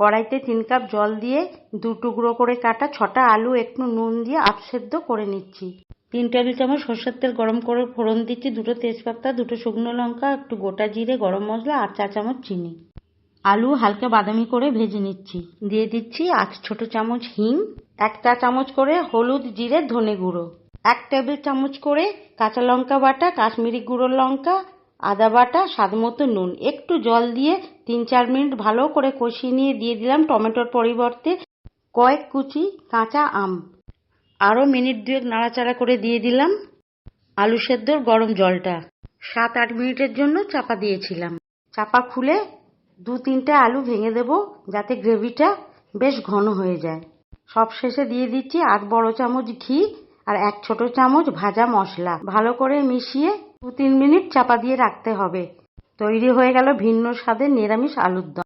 কড়াইতে তিন কাপ জল দিয়ে দু টুকরো করে কাটা ছটা আলু একটু নুন দিয়ে আপসেদ্ধ করে নিচ্ছি। তিন টেবিল চামচ সর্ষের তেল গরম করে ফোড়ন দিচ্ছি দুটো তেজপাতা দুটো শুকনো লঙ্কা একটু গোটা জিরে গরম মশলা আর চা চামচ চিনি। আলু হালকা বাদামি করে ভেজে নিচ্ছি। দিয়ে দিচ্ছি আট ছোট চামচ হিং এক চা চামচ করে হলুদ জিরে ধনে গুঁড়ো এক টেবিল চামচ করে কাঁচা লঙ্কা বাটা কাশ্মীরি গুঁড়ো লঙ্কা আদা বাটা, স্বাদ মতো নুন। একটু জল দিয়ে তিন চার মিনিট ভালো করে কষিয়ে নিয়ে দিয়ে দিলাম টমেটোর পরিবর্তে কয়েক কুচি কাঁচা আম। আরও মিনিট দুয়েক নাড়াচাড়া করে দিয়ে দিলাম আলু সেদ্ধর গরম জলটা। সাত আট মিনিটের জন্য চাপা দিয়েছিলাম। চাপা খুলে দু তিনটে আলু ভেঙে দেব যাতে গ্রেভিটা বেশ ঘন হয়ে যায়। সব শেষে দিয়ে দিচ্ছি আট বড় চামচ ঘি আর এক ছোট চামচ ভাজা মশলা। ভালো করে মিশিয়ে দু তিন মিনিট চাপা দিয়ে রাখতে হবে। তৈরি হয়ে গেল ভিন্ন স্বাদের নিরামিষ আলুর দম।